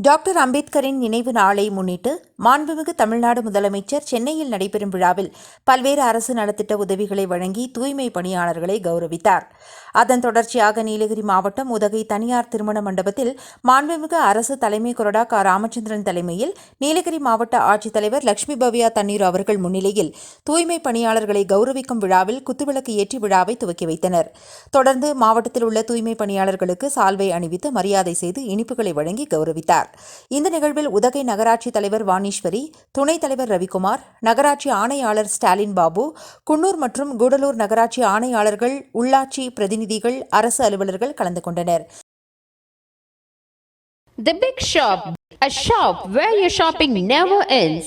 Doctor அம்பேத்கரின் நினைவு நாளை முன்னிட்டு மாண்புமிகு தமிழ்நாடு முதலமைச்சர் சென்னையில் நடைபெறும் விழாவில் பல்வேறு அரசு நலத்திட்ட உதவிகளை வழங்கி தூய்மை பணியாளர்களை கௌரவித்தார். அதன் தொடர்ச்சியாக நீலகிரி மாவட்டம் உதகை தனியார் திருமண மண்டபத்தில் மாண்புமிகு அரசு தலைமை கொறடா க. ராமச்சந்திரன் தலைமையில் நீலகிரி மாவட்ட ஆட்சித்தலைவர் லட்சுமி பவ்யா தண்ணீர் அவர்கள் முன்னிலையில் தூய்மை பணியாளர்களை கௌரவிக்கும் விழாவில் குத்துவிளக்கு ஏற்றி விழாவை துவக்கி வைத்தனர். தொடர்ந்து மாவட்டத்தில் உள்ள தூய்மை பணியாளர்களுக்கு சால்வை அணிவித்து மரியாதை செய்து இனிப்புகளை வழங்கி கௌரவித்தார். இந்த நிகழ்வில் உதகை நகராட்சி தலைவர் வாணி ராமேஸ்வரி துணைத் தலைவர் ரவிக்குமார் நகராட்சி ஆணையாளர் ஸ்டாலின் பாபு குன்னூர் மற்றும் கூடலூர் நகராட்சி ஆணையாளர்கள் உள்ளாட்சி பிரதிநிதிகள் அரசு அலுவலர்கள் கலந்து கொண்டனர் The Big Shop, a shop where your shopping never ends.